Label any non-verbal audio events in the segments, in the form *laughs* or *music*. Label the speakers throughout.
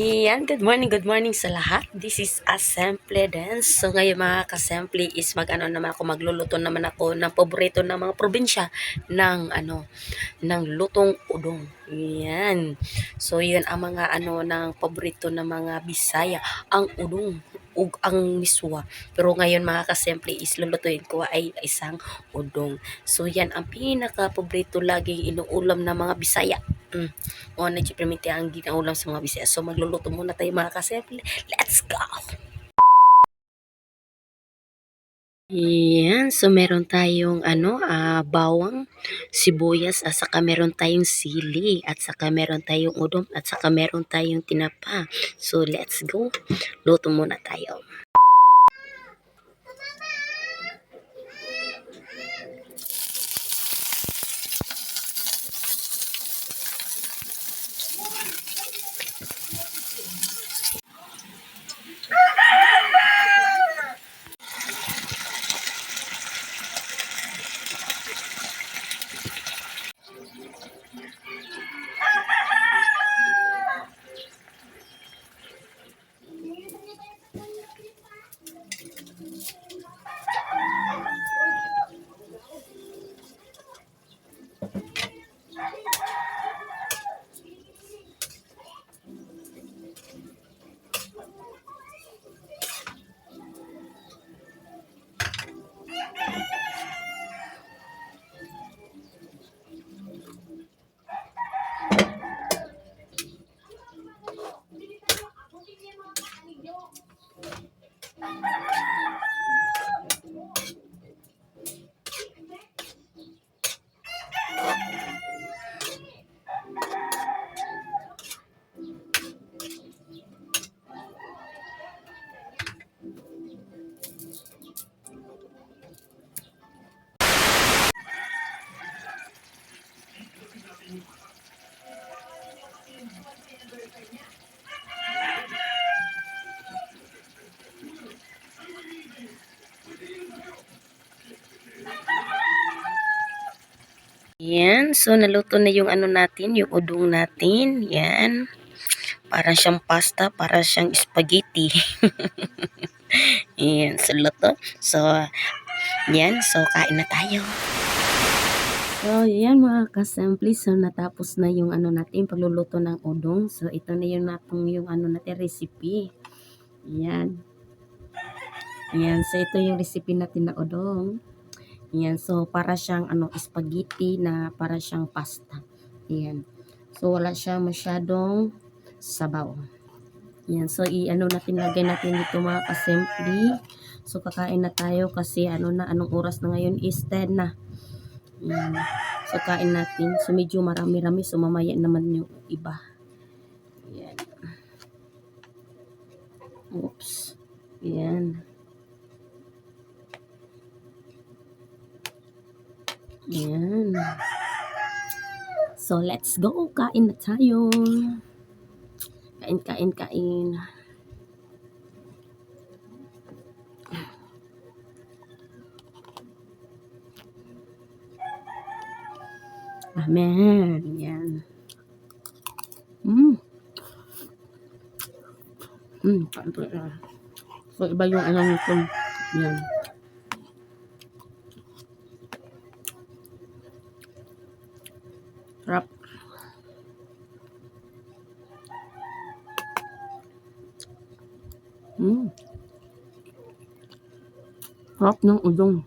Speaker 1: Yan, good morning, good morning sa lahat. This is Assemble Dance. So ngayon mga kasemple is mag-ano naman ako, magluluto naman ako ng paborito ng mga probinsya ng ano, ng lutong udong. Yan. So yun ang mga ano ng paborito ng mga Bisaya, ang udong ug ang miswa. Pero ngayon mga kasemple is lulutuin ko ay isang udong. So yan ang pinaka paborito laging inuulam ng mga Bisaya. Mm. O, nag-permit ang ginaulam sa mga bisaya. So, magluluto muna tayo mga kasemple. Let's go! Yan, so meron tayong ano, ah, bawang, sibuyas, at saka meron tayong sili, at saka meron tayong udom, at saka meron tayong tinapa. So let's go. Luto muna tayo. Yan, so naluto na yung ano natin, yung udong natin. Yan. Para siyang pasta, para siyang spaghetti. *laughs* yan, so luto. So, yan, so kain na tayo. So, yan mga kasampli. So, natapos na yung ano natin, pagluluto ng udong. So, ito na yung natong yung ano natin, recipe. Yan. Yan, so ito yung recipe natin na udong. Yan, so para siyang ano, spaghetti na para siyang pasta. Yan. So wala siya masyadong sabaw. Yan, so i-ano natin, lagay natin dito mga kasimple. So kakain na tayo kasi ano na, anong oras na ngayon is 10 na. Yan. So kain natin. So medyo marami-rami, so mamaya naman yung iba. Yan. Oops. Yan. Yan. So, let's go. Kain na tayo. Kain, kain, kain. Amen. Yan. Mm. Mm. So, iba yung ano nito. Yan. Sarap. Mm. Sarap ng udong.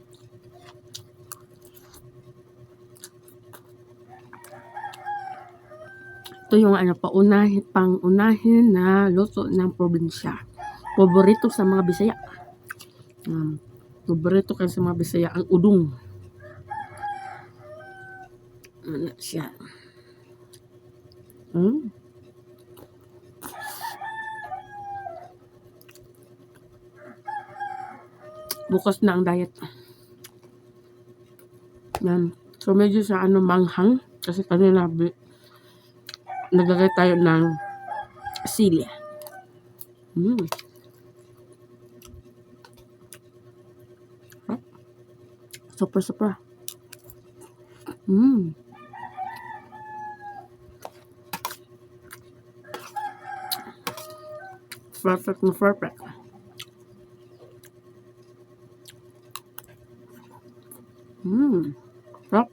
Speaker 1: Ito yung ano, paunahin, pangunahin na luto ng probinsya. Paborito sa mga Bisaya. Um, paborito kayo sa mga Bisaya, ang udong. Ano siya? Mm. Bukas na ang diet. Yan. So, medyo sa ano, manghang. Kasi kanina, naglagay tayo ng sili. Mm. Sarap. Super, super. Mm. Perfect na perfect. Mmm. Sarap.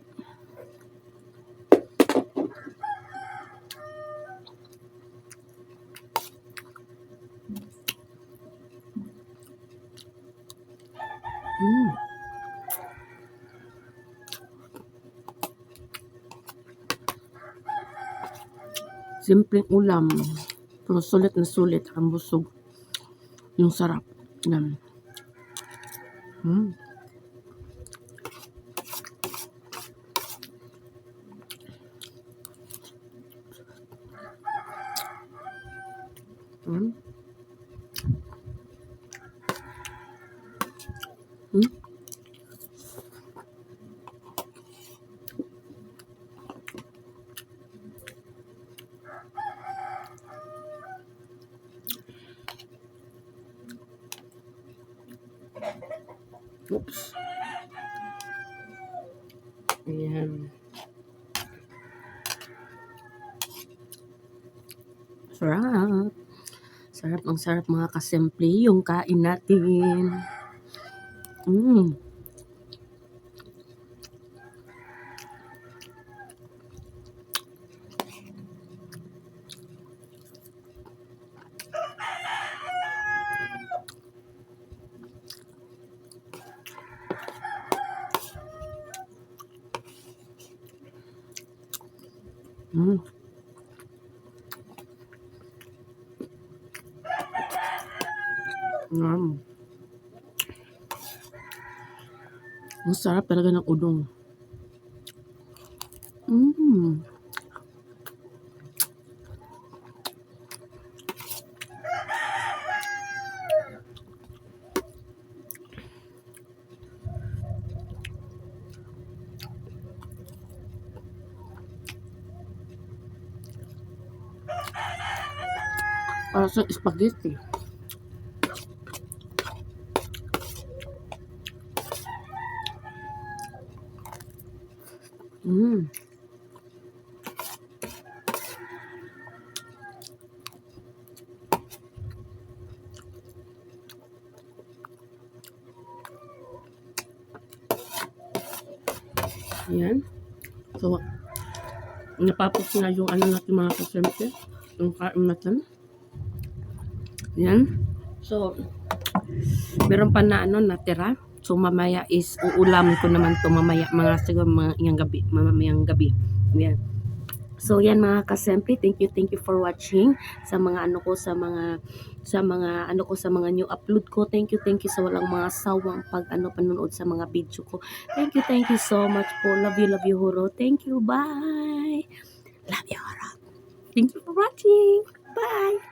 Speaker 1: Mmm. Simpleng ulam. Sulit na sulit ang busog. Yung sarap. Yan. Mm. Mm. Mm. Oops. Ayan. Sarap. Sarap ang sarap mga kasimple yung kain natin. Mm. Mm. Mm. Ang sarap talaga ng udong. Mm. Para sa spaghetti. Mm. Yan. So, napapos na yung ano natin mga kasempe. Yung kain natin. Yan. So, meron pa na ano natira. So, mamaya is uulamin ko naman to mamaya mga siguro mga iyang gabi. Mamayang gabi. Yan. So yan mga kasempi, thank you, thank you for watching sa mga ano ko sa mga sa mga ano ko sa mga new upload ko. Thank you, thank you sa walang mga sawang pag ano panonood sa mga video ko. Thank you, thank you so much po. Love you, love you, Huro. Thank you, bye. Love you, Huro. Thank you for watching. Bye.